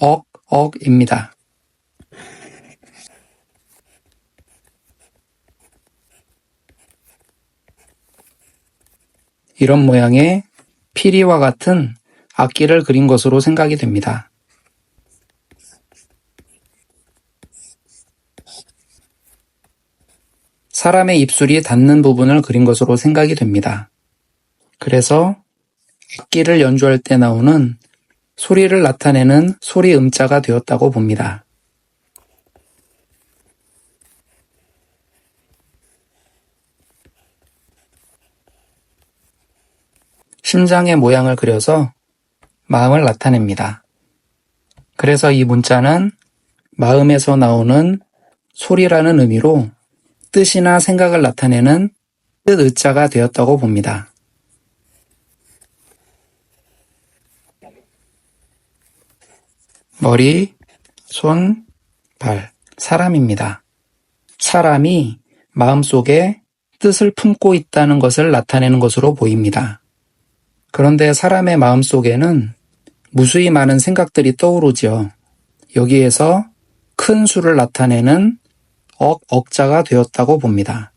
억, 억입니다. 이런 모양의 피리와 같은 악기를 그린 것으로 생각이 됩니다. 사람의 입술이 닿는 부분을 그린 것으로 생각이 됩니다. 그래서 악기를 연주할 때 나오는 소리를 나타내는 소리 음자가 되었다고 봅니다. 심장의 모양을 그려서 마음을 나타냅니다. 그래서 이 문자는 마음에서 나오는 소리라는 의미로 뜻이나 생각을 나타내는 뜻 의자가 되었다고 봅니다. 머리, 손, 발, 사람입니다. 사람이 마음속에 뜻을 품고 있다는 것을 나타내는 것으로 보입니다. 그런데 사람의 마음속에는 무수히 많은 생각들이 떠오르죠. 여기에서 큰 수를 나타내는 억, 억자가 되었다고 봅니다.